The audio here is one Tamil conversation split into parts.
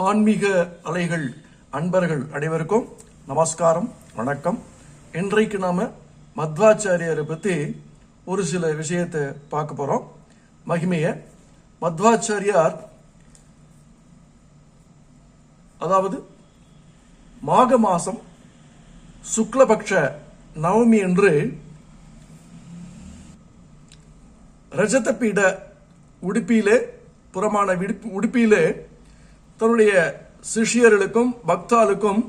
ஆன்மீக அலைகள் அன்பர்கள் அனைவருக்கும் நமஸ்காரம் வணக்கம். இன்றைக்கு நாம மத்வாச்சாரியரை பத்தி ஒரு சில விஷயத்தை பார்க்க போறோம். மகிமைய மத்வாச்சாரியார் அதாவது மாக மாசம் சுக்லபக்ஷ நவமி என்று ரஜதபீட உடுப்பியிலே புறமான விடுப்பு- உடுப்பியிலே தன்னுடைய சிஷ்யர்களுக்கும் பக்தாளுக்கும்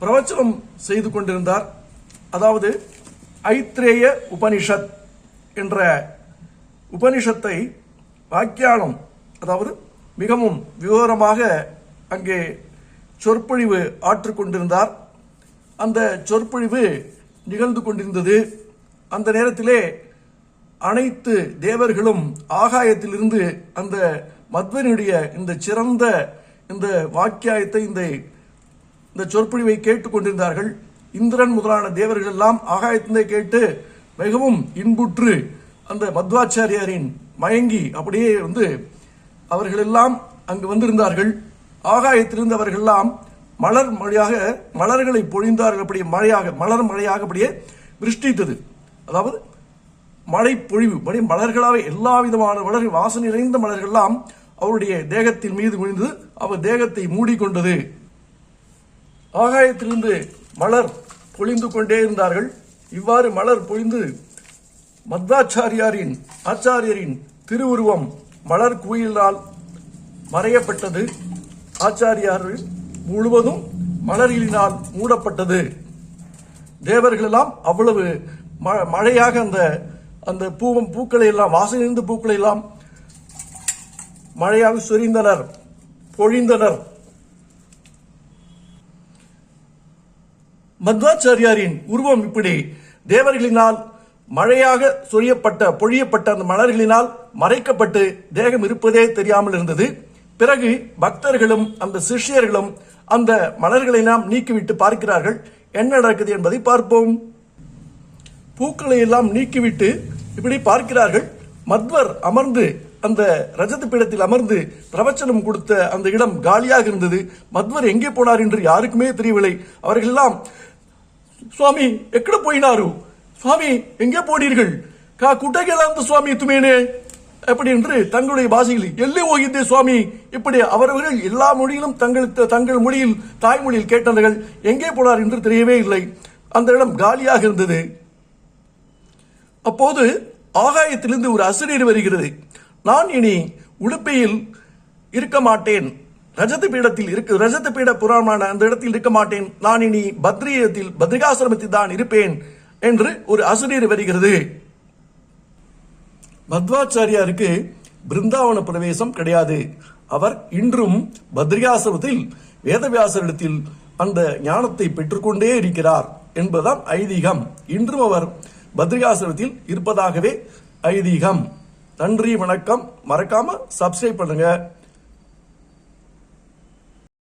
பிரவச்சனம் செய்து கொண்டிருந்தார். அதாவது ஐத்ரேய உபனிஷத் என்ற உபனிஷத்தை வாக்கியானம் அதாவது மிகவும் விவரமாக அங்கே சொற்பொழிவு ஆற்றுக்கொண்டிருந்தார் அந்த சொற்பொழிவு நிகழ்ந்து கொண்டிருந்தது. அந்த நேரத்திலே அனைத்து தேவர்களும் ஆகாயத்திலிருந்து அந்த மத்வனுடைய இந்த சிறந்த இந்த வாக்கியாயத்தை இந்த இந்த சொற்பொழிவை கேட்டுக்கொண்டிருந்தார்கள் இந்திரன் முதலான தேவர்கள் எல்லாம் ஆகாயத்திலே கேட்டு மிகவும் இன்புற்று அந்த மத்வாச்சாரியாரின் மயங்கி அப்படியே வந்து அவர்களெல்லாம் அங்கு வந்திருந்தார்கள். ஆகாயத்திலிருந்து அவர்கள் எல்லாம் மலர் மழையாக மலர்களை பொழிந்தார்கள் அப்படி மழையாக மலர் மழையாக அப்படியே விருஷ்டித்தது. அதாவது மழை பொழிவு மழை மலர்களாக எல்லா விதமான மலர்கள் வாசனை நிறைந்த மலர்கள்லாம் அவருடைய தேகத்தின் மீது விழுந்து அவர் தேகத்தை மூடிக்கொண்டது. ஆகாயத்திலிருந்து மலர் பொழிந்து கொண்டே இருந்தார்கள். இவ்வாறு மலர் பொழிந்து மத்வாச்சாரியாரின் ஆச்சாரியரின் திருவுருவம் மலர் குயிலால் மறையப்பட்டது. ஆச்சாரியார் முழுவதும் மலர்களினால் மூடப்பட்டது. தேவர்களெல்லாம் அவ்வளவு ம- மழையாக அந்த அந்த பூவம் பூக்களை எல்லாம் வாசனை பூக்களை எல்லாம் மழையாக சொரிந்தனர் பொழிந்தனர். மத்வாச்சாரியாரின் உருவம் இப்படி. தேவர்களினால் மழையாக சொரியப்பட்ட பொழியப்பட்ட அந்த மலர்களினால் மறைக்கப்பட்டு தேகம் இருப்பதே தெரியாமல் இருந்தது. பிறகு பக்தர்களும் அந்த சிஷ்யர்களும் அந்த மலர்களை நாம் நீக்கிவிட்டு பார்க்கிறார்கள். என்ன நடக்குது என்பதை பார்ப்போம். பூக்களை எல்லாம் நீக்கிவிட்டு இப்படி பார்க்கிறார்கள். மத்வர் அமர்ந்து அந்த ரஜத பீடத்தில் அமர்ந்து பிரவச்சனம் கொடுத்த அந்த இடம் காலியாக இருந்தது. மத்வர் எங்கே போனார் என்று யாருக்குமே தெரியவில்லை. அவர்கள் எல்லாம் சுவாமி எக்கட போயினாரு? சுவாமி எங்கே போனீர்கள்? கா குட்டகேலாந்த சுவாமி துமேனே அப்படி என்று தங்களுடைய பாஷையில் எல்லை ஓகித்தே சுவாமி. இப்படி அவரவர்கள் எல்லா மொழியிலும் தங்கள் தங்கள் மொழியில் தாய்மொழியில் கேட்டவர்கள் எங்கே போனார் என்று தெரியவே இல்லை. அந்த இடம் காலியாக இருந்தது. அப்போது ஆகாயத்திலிருந்து ஒரு அசிரியர் வருகிறது. நான் இனி உடுப்பையில் இருக்க மாட்டேன். ரஜத பீடத்தில் இருக்க ரஜத பீட புராணமான அந்த இடத்தில் இருக்க மாட்டேன். நான் இனி பத்ரியத்தில் பத்ரிகாசிரமத்தில் தான் இருப்பேன் என்று ஒரு அசிரியர் வருகிறது. மத்வாச்சாரியாருக்கு பிருந்தாவன பிரவேசம் கிடையாது. அவர் இன்றும் பத்ரிகாசிரமத்தில் வேதவியாசரிடத்தில் அந்த ஞானத்தை பெற்றுக்கொண்டே இருக்கிறார் என்பதுதான் ஐதீகம். இன்றும் அவர் பத்ரிகாசிரமத்தில் இருப்பதாகவே ஐதீகம். நன்றி வணக்கம். மறக்காம சப்ஸ்கிரைப் பண்ணுங்க.